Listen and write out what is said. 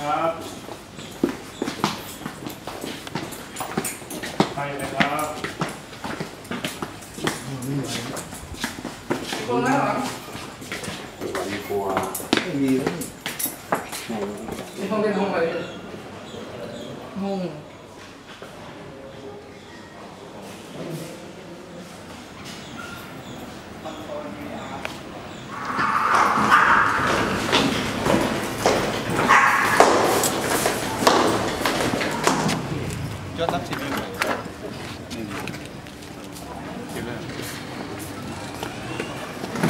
งโต๊ะทะลุเบิดนะครับใครนะครับวันกลัวไม่มีแล้วนี่ในห้องเป็นห้องอะไรห้อง